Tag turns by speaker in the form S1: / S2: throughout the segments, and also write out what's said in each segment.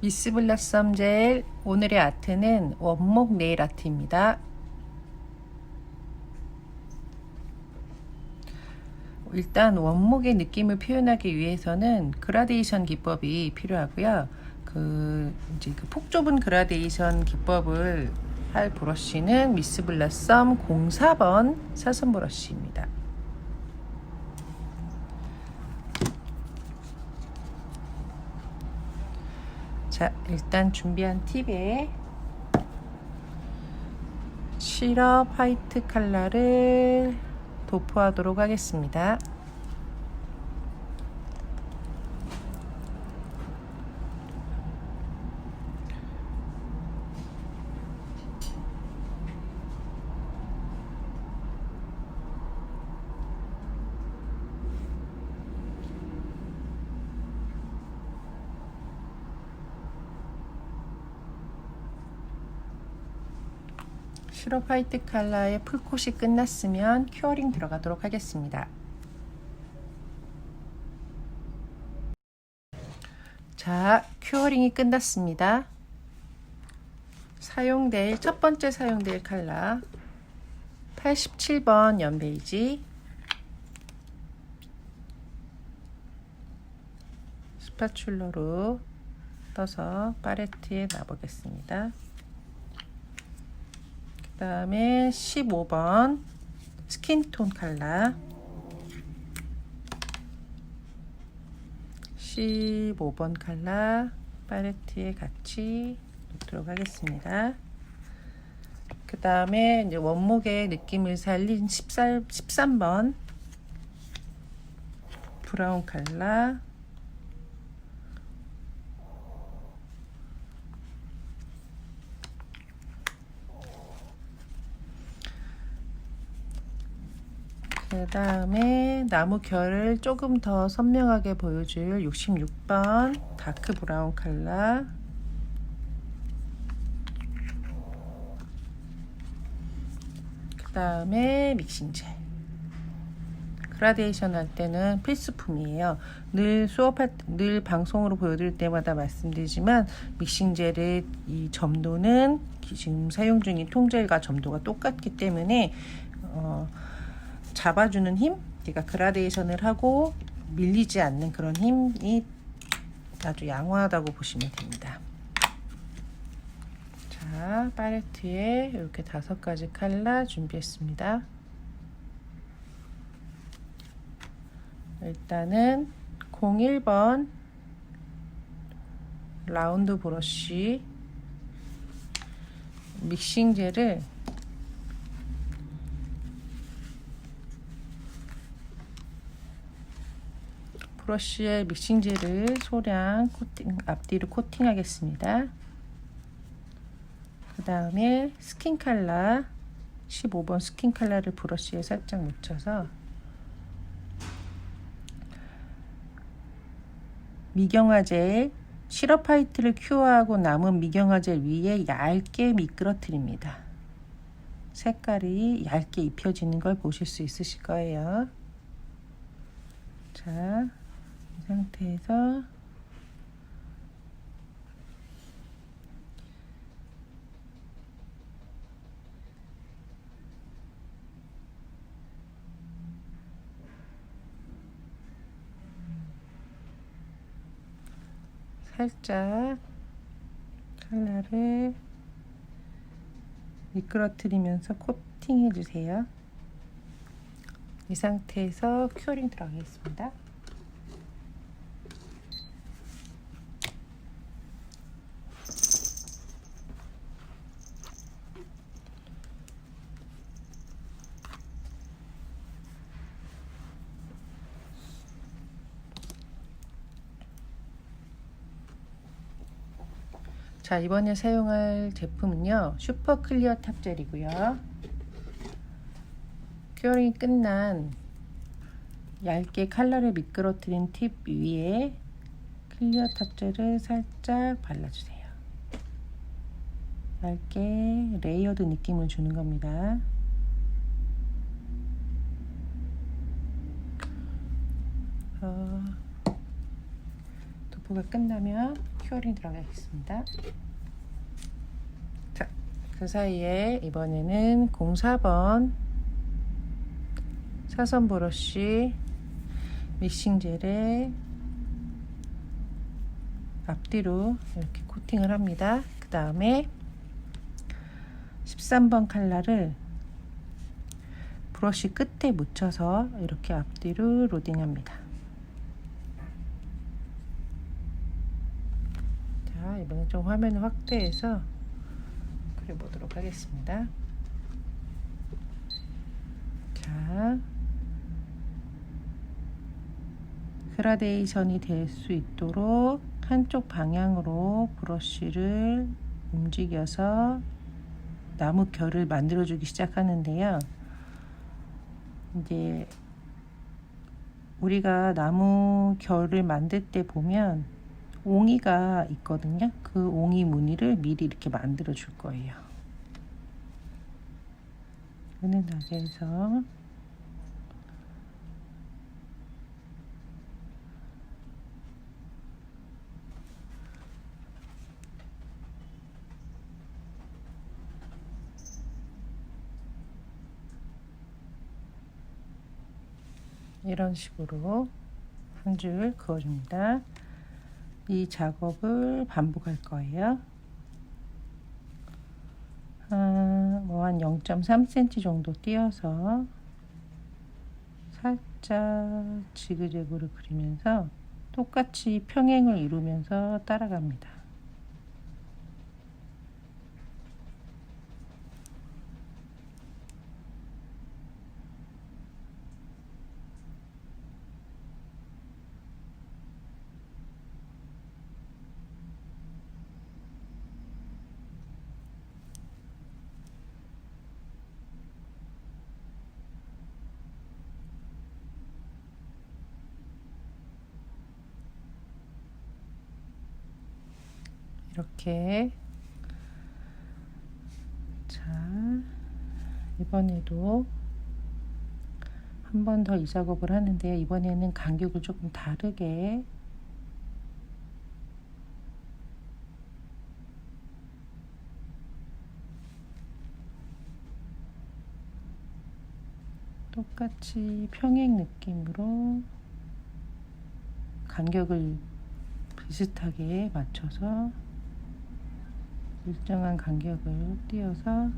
S1: 미스 블라썸 젤 오늘의 아트는 원목 네일 아트입니다. 일단 원목의 느낌을 표현하기 위해서는 그라데이션 기법이 필요하고요. 그 이제 그 폭 좁은 그라데이션 기법을 할 브러쉬는 미스 블라썸 04번 사선 브러쉬입니다. 자, 일단 준비한 팁에 시럽 화이트 컬러를 도포하도록 하겠습니다. 시럽 화이트 컬러의 풀콧이 끝났으면 큐어링 들어가도록 하겠습니다. 자, 큐어링이 끝났습니다. 사용될 첫 번째 사용될 컬러 87번 연베이지 스파츌러로 떠서 팔레트에 놔보겠습니다. 그 다음에 15번 스킨톤 컬러 15번 컬러 팔레트에 같이 놓도록 하겠습니다. 그 다음에 이제 원목의 느낌을 살린 14, 13번 브라운 컬러 그 다음에 나무 결을 조금 더 선명하게 보여줄 66번 다크 브라운 컬러 그 다음에 믹싱 젤 그라데이션 할 때는 필수품이에요. 늘 수업할 늘 방송으로 보여드릴 때마다 말씀드리지만 믹싱 젤의 이 점도는 지금 사용 중인 통젤과 점도가 똑같기 때문에 어, 잡아주는 힘, 그러니까 그라데이션을 하고 밀리지 않는 그런 힘이 아주 양호하다고 보시면 됩니다. 자, 팔레트에 이렇게 다섯 가지 컬러 준비했습니다. 일단은 01번 라운드 브러쉬 믹싱 젤을 브러쉬에 믹싱젤을 소량 코팅, 앞뒤로 코팅하겠습니다. 그 다음에 스킨 컬러 15번 스킨 컬러를 브러쉬에 살짝 묻혀서 미경화 젤 시럽 화이트를 큐어하고 남은 미경화 젤 위에 얇게 미끄러뜨립니다. 색깔이 얇게 입혀지는 걸 보실 수 있으실 거예요. 자, 이 상태에서 살짝 컬러를 미끄러뜨리면서 코팅해 주세요. 이 상태에서 큐어링 들어가겠습니다. 자 이번에 사용할 제품은요 슈퍼 클리어 탑젤이고요. 큐어링이 끝난 얇게 컬러를 미끄러뜨린 팁 위에 클리어 탑젤을 살짝 발라주세요. 얇게 레이어드 느낌을 주는 겁니다. 어, 도포가 끝나면 큐어링 들어가겠습니다. 자, 그 사이에 이번에는 04번 사선 브러쉬 믹싱 젤에 앞뒤로 이렇게 코팅을 합니다. 그 다음에 13번 칼라를 브러쉬 끝에 묻혀서 이렇게 앞뒤로 로딩합니다. 자, 이번엔 좀 화면을 확대해서 그려보도록 하겠습니다. 자, 그라데이션이 될 수 있도록 한쪽 방향으로 브러쉬를 움직여서 나무 결을 만들어주기 시작하는데요. 이제 우리가 나무 결을 만들 때 보면 옹이가 있거든요. 그 옹이 무늬를 미리 이렇게 만들어 줄 거예요. 은은하게 해서 이런 식으로 한 줄 그어줍니다. 이 작업을 반복할 거예요. 아, 뭐한 0.3cm 정도 띄어서 살짝 지그재그로 그리면서 똑같이 평행을 이루면서 따라갑니다. 이렇게 자 이번에도 한 번 더 이 작업을 하는데요. 이번에는 간격을 조금 다르게 똑같이 평행 느낌으로 간격을 비슷하게 맞춰서 일정한 간격을 띄어서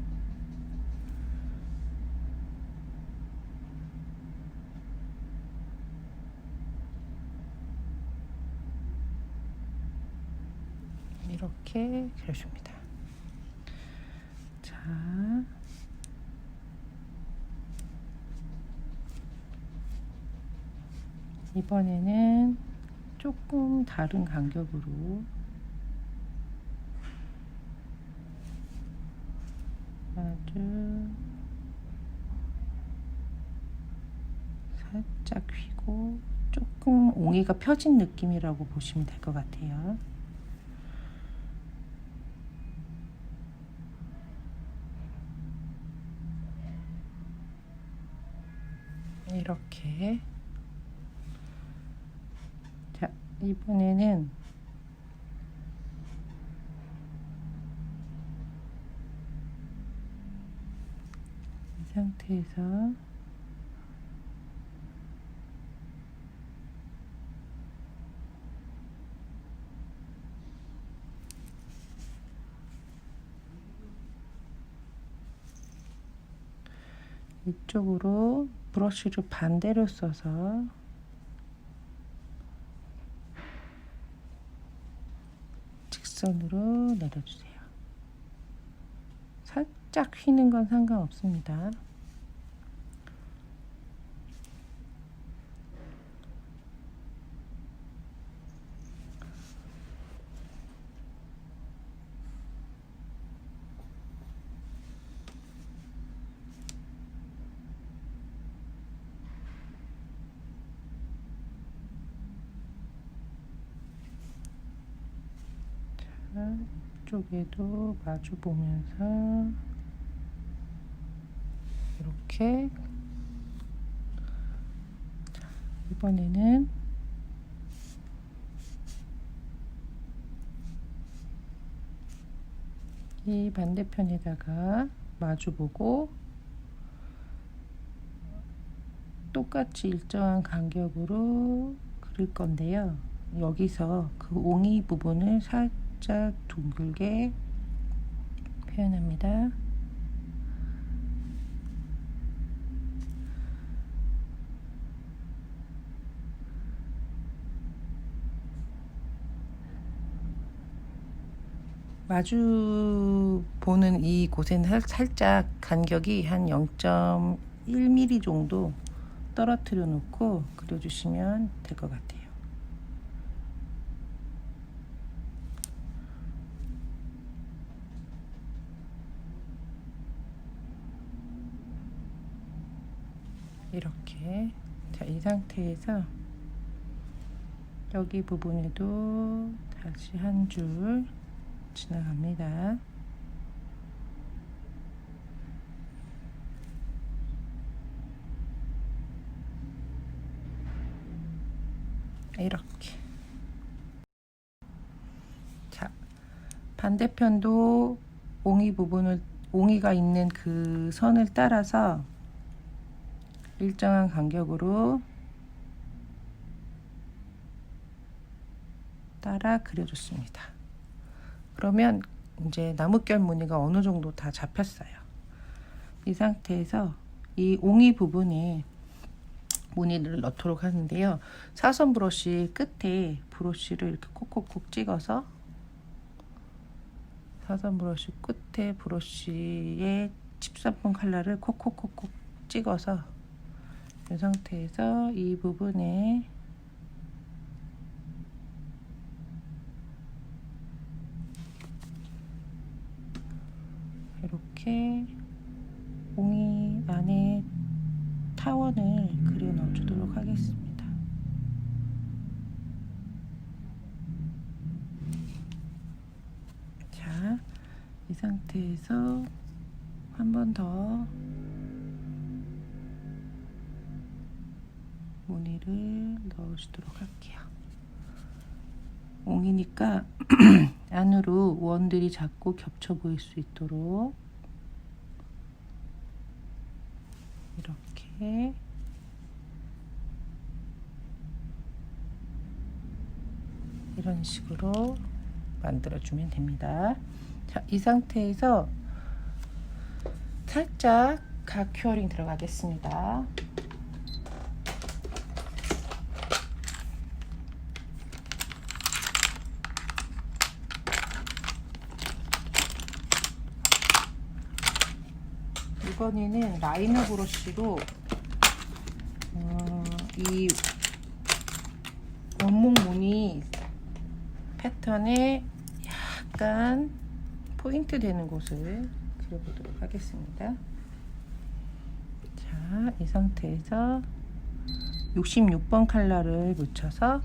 S1: 이렇게 그려줍니다. 자, 이번에는 조금 다른 간격으로 아주 살짝 휘고 옹이가 펴진 느낌이라고 보시면 될 것 같아요. 이렇게 자 이번에는 이 상태에서 이 쪽으로 브러쉬를 반대로 써서 직선으로 내려주세요. 살짝 휘는 건 상관없습니다. 이 쪽에도 마주 보면서 이렇게 자, 이번에는 이 반대편에다가 마주 보고 똑같이 일정한 간격으로 그릴 건데요. 여기서 그 옹이 부분을 살짝 둥글게 표현합니다. 마주 보는 이 곳에는 살- 살짝 간격이 한 0.1mm 정도 떨어뜨려 놓고 그려주시면 될 것 같아요. 이렇게 자, 이 상태에서 여기 부분에도 다시 한 줄 지나갑니다. 이렇게. 자, 반대편도 옹이 부분을 옹이가 있는 그 선을 따라서 일정한 간격으로 따라 그려줬습니다. 그러면 이제 나뭇결 무늬가 어느 정도 다 잡혔어요. 이 상태에서 이 옹이 부분에 무늬를 넣도록 하는데요. 사선 브러쉬 끝에 브러쉬를 이렇게 콕콕콕 찍어서 사선 브러쉬 끝에 브러쉬에 13번 컬러를 콕콕콕콕 찍어서 이 상태에서 이 부분에 이렇게 옹이 안에 타원을 그려 넣어주도록 하겠습니다. 자, 이 상태에서 한 번 더 무늬를 넣어주도록 할게요. 옹이니까 안으로 원들이 작고 겹쳐 보일 수 있도록 이렇게 이런 식으로 만들어주면 됩니다. 자, 이 상태에서 살짝 각 큐어링 들어가겠습니다. 이번에는 라이너 브러쉬로 어, 이 원목 무늬 패턴에 약간 포인트 되는 곳을 그려보도록 하겠습니다. 자, 이 상태에서 66번 컬러를 묻혀서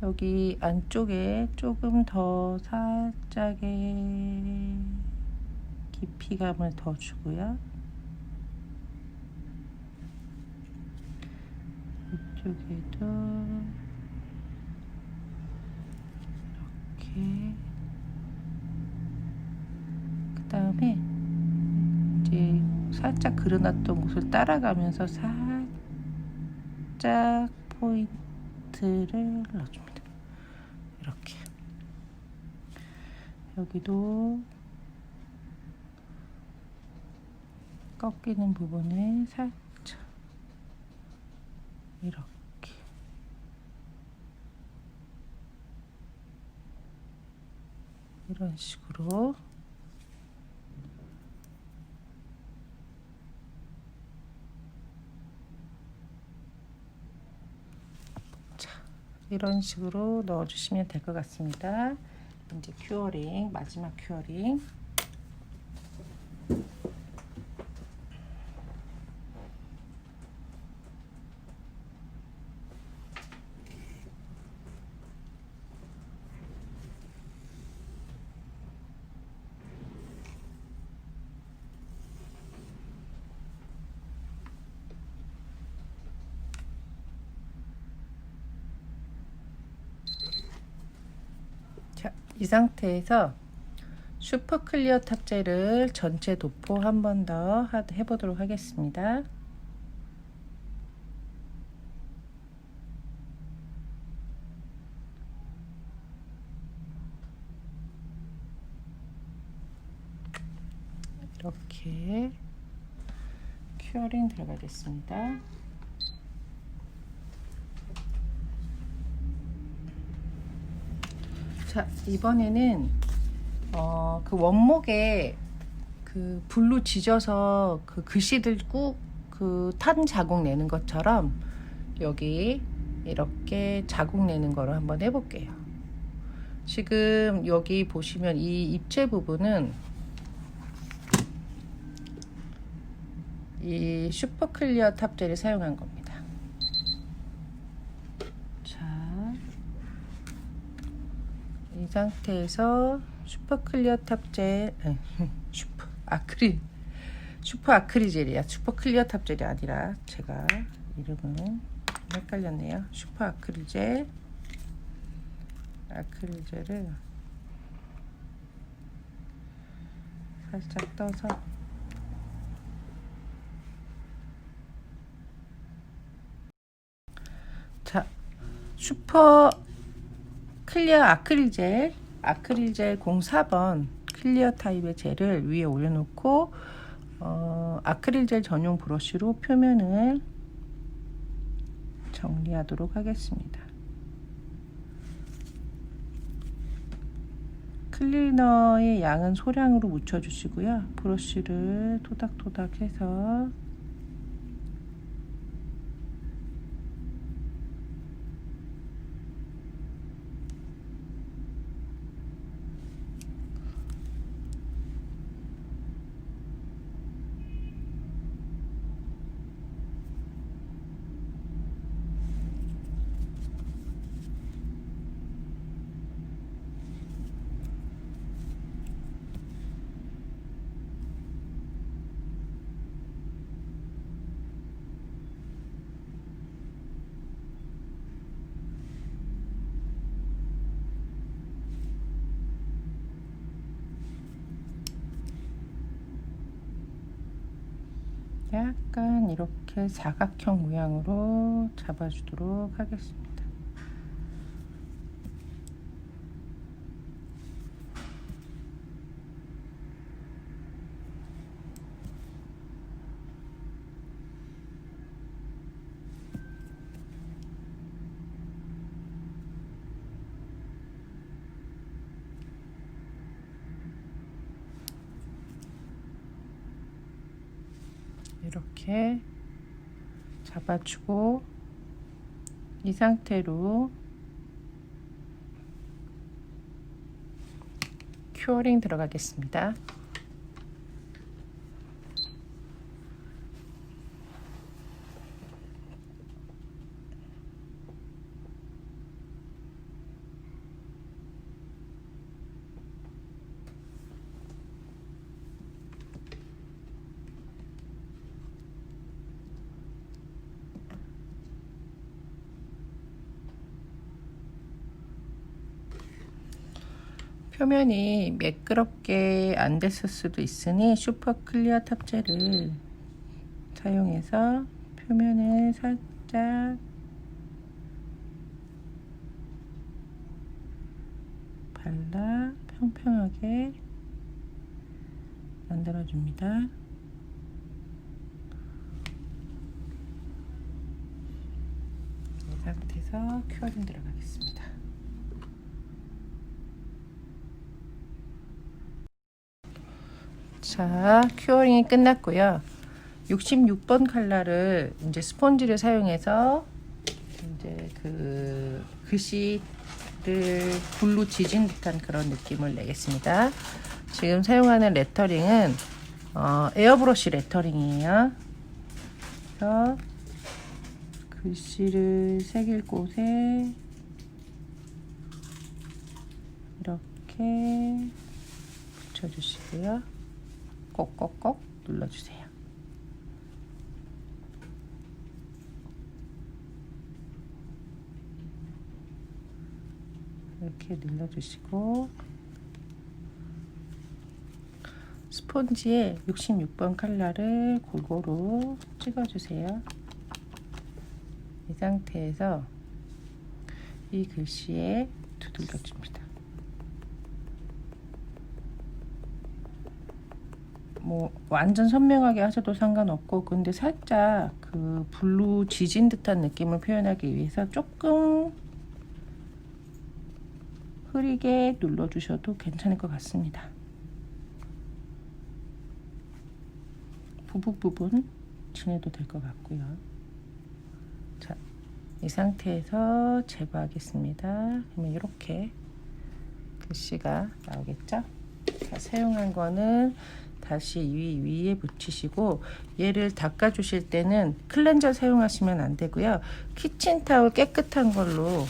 S1: 여기 안쪽에 조금 더 살짝의 깊이감을 더 주고요. 이쪽에도 이렇게 그 다음에 이제 살짝 그려놨던 곳을 따라가면서 살짝 포인트를 넣어줍니다. 이렇게 여기도 꺾이는 부분을 살짝 이렇게. 이런 식으로. 자, 이런 식으로 넣어주시면 될 것 같습니다. 이제 큐어링 마지막 큐어링 자, 이 상태에서 슈퍼 클리어 탑재를 전체 도포 한 번 더 해보도록 하겠습니다. 이렇게 큐어링 들어가겠습니다. 자, 이번에는 어, 그 원목에 그 불로 지져서 그 글씨들 꾹 그 탄 자국 내는 것처럼 여기 이렇게 자국 내는 거를 한번 해볼게요. 지금 여기 보시면 이 입체 부분은 이 슈퍼 클리어 탑재를 사용한 겁니다. 자, 이 상태에서 슈퍼 클리어 아니, 슈퍼 아크릴, 슈퍼 아크릴젤이야. 슈퍼 클리어 탑젤이 아니라 제가 이름은 헷갈렸네요. 슈퍼 아크릴젤, 아크릴젤을 살짝 떠서 자, 슈퍼 클리어 아크릴 젤, 아크릴 젤 04번 클리어 타입의 젤을 위에 올려놓고 어, 아크릴 젤 전용 브러쉬로 표면을 정리하도록 하겠습니다. 클리너의 양은 소량으로 묻혀주시고요. 브러쉬를 토닥토닥 해서 약간 이렇게 사각형 모양으로 잡아주도록 하겠습니다. 이렇게 잡아주고 이 상태로 큐어링 들어가겠습니다. 표면이 매끄럽게 안 됐을 수도 있으니 슈퍼 클리어 탑재를 사용해서 표면을 살짝 발라 평평하게 만들어줍니다. 이 상태에서 큐어링 들어가겠습니다. 자, 큐어링이 끝났고요. 66번 칼라를 이제 스펀지를 사용해서 이제 그 글씨를 불로 지진 듯한 그런 느낌을 내겠습니다. 지금 사용하는 레터링은 어, 에어브러쉬 레터링이에요. 그래서 글씨를 새길 곳에 이렇게 붙여주시고요. 꼭꼭꼭 눌러주세요. 이렇게 눌러주시고 스폰지에 66번 컬러를 골고루 찍어주세요. 이 상태에서 이 글씨에 두들겨줍니다. 뭐 완전 선명하게 하셔도 상관없고 근데 살짝 그 블루 지진 듯한 느낌을 표현하기 위해서 조금 흐리게 눌러주셔도 괜찮을 것 같습니다. 부분 부분 칠해도 될 것 같고요. 자, 이 상태에서 제거하겠습니다. 그러면 이렇게 글씨가 나오겠죠? 자, 사용한 거는 다시 위 위에 붙이시고 얘를 닦아 주실 때는 클렌저 사용하시면 안 되고요. 키친타올 깨끗한 걸로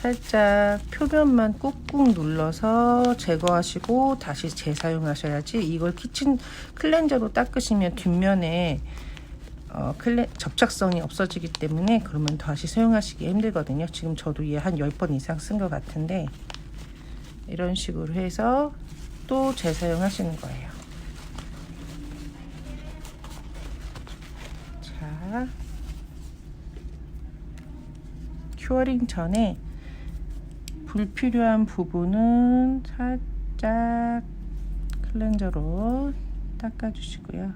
S1: 살짝 표면만 꾹꾹 눌러서 제거하시고 다시 재사용하셔야지 이걸 키친 클렌저로 닦으시면 뒷면에 어, 클레, 접착성이 없어지기 때문에 그러면 다시 사용하시기 힘들거든요. 지금 저도 얘 한 10번 이상 쓴 것 같은데 이런 식으로 해서 또 재사용하시는 거예요. 자, 큐어링 전에 불필요한 부분은 살짝 클렌저로 닦아주시고요.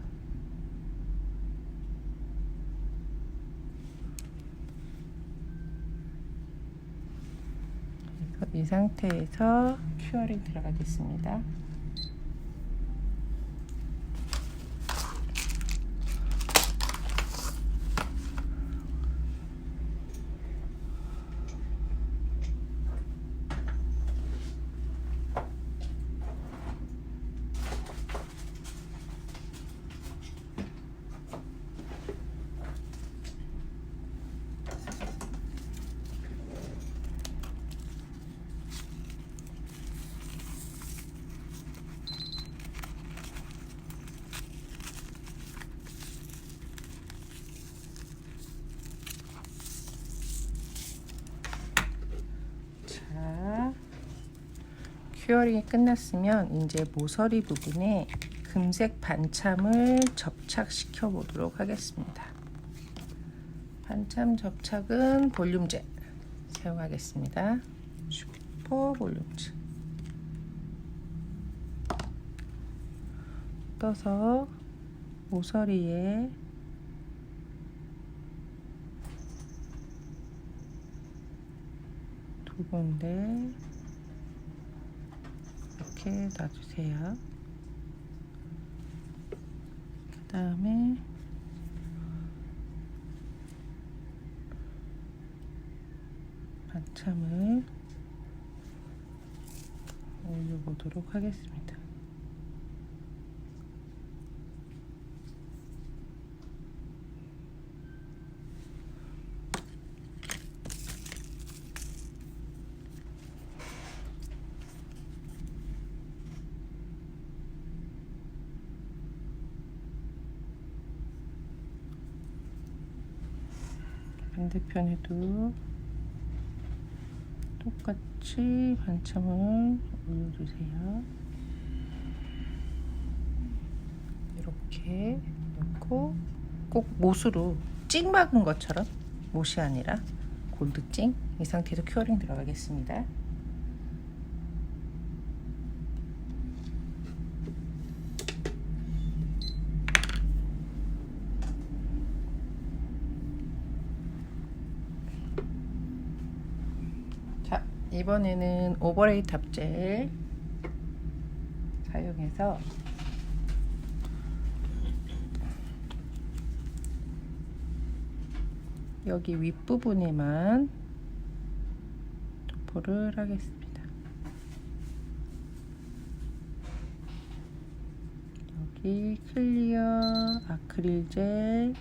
S1: 그래서 이 상태에서 큐어링 들어가겠습니다. 자, 큐어링이 끝났으면 이제 모서리 부분에 금색 반참을 접착시켜 보도록 하겠습니다. 반참 접착은 볼륨젤 사용하겠습니다. 슈퍼 볼륨젤 떠서 모서리에 두 군데 이렇게 놔주세요. 그 다음에 반참을 올려보도록 하겠습니다. 반대편에도 똑같이 반참을 올려주세요. 이렇게 넣고 꼭 못으로 찍 막은 것처럼 못이 아니라 골드 찡 이 상태에서 큐어링 들어가겠습니다. 자, 이번에는 오버레이 탑젤 사용해서 여기 윗부분에만 도포를 하겠습니다. 여기 클리어 아크릴 젤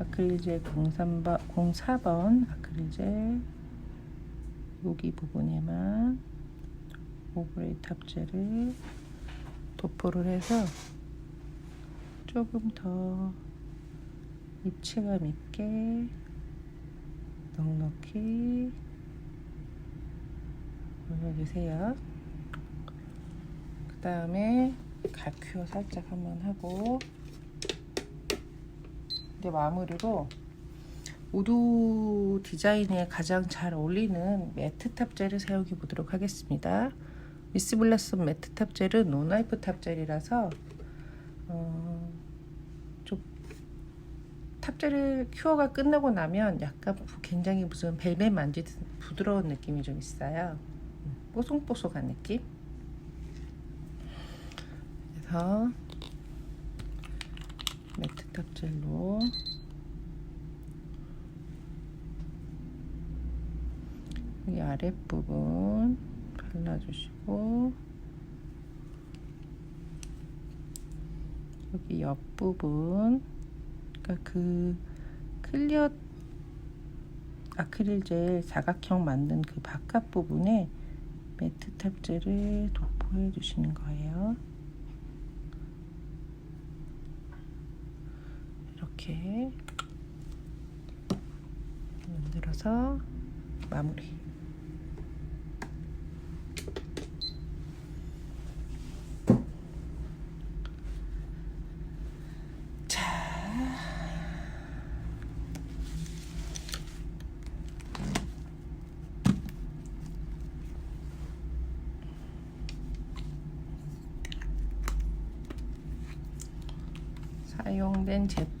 S1: 아크릴 젤 03번, 04번 아크릴 젤 여기 부분에만 오브레이 탑젤을 도포를 해서 조금 더 입체감 있게 넉넉히 올려주세요. 그 다음에 갈퀴어 살짝 한번 하고 이제 마무리로 우드 디자인에 가장 잘 어울리는 매트 탑젤을 사용해 보도록 하겠습니다. 미스 블라썸 매트 탑젤은 노나이프 탑젤이라서 어, 좀 탑젤을 큐어가 끝나고 나면 약간 부- 굉장히 무슨 벨벳 만지듯 부드러운 느낌이 좀 있어요. 음, 뽀송뽀송한 느낌. 그래서 매트 탑젤로 여기 아랫부분 발라주시고 여기 옆부분 그러니까 그 클리어 아크릴 젤 사각형 만든 그 바깥 부분에 매트 탑젤을 도포해 주시는 거예요. 이렇게 만들어서 마무리. 자.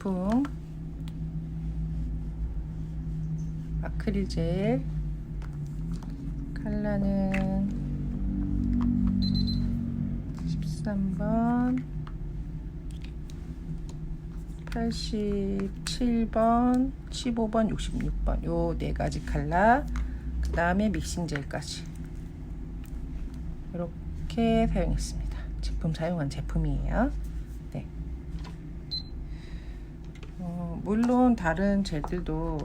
S1: 사용된 제품. 아크릴 젤. 컬러는 13번. 87번. 15번 66번. 요 네 가지 컬러 그 다음에 믹싱 젤까지. 이렇게 사용했습니다. 제품 사용한 제품이에요 네. 어, 물론 다른 젤들도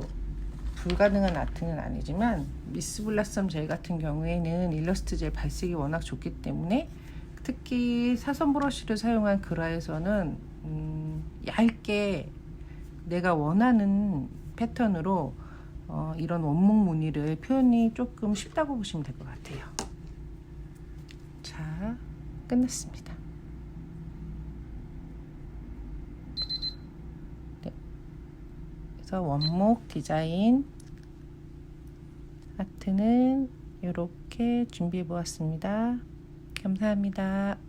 S1: 불가능한 아트는 아니지만 미스 블라썸 젤 같은 경우에는 일러스트 젤 발색이 워낙 좋기 때문에 특히 사선 브러쉬를 사용한 그라에서는 음, 얇게 내가 원하는 패턴으로 어, 이런 원목 무늬를 표현이 조금 쉽다고 보시면 될 것 같아요. 자, 끝났습니다. 네. 그래서 원목 디자인 아트는 이렇게 준비해 보았습니다. 감사합니다.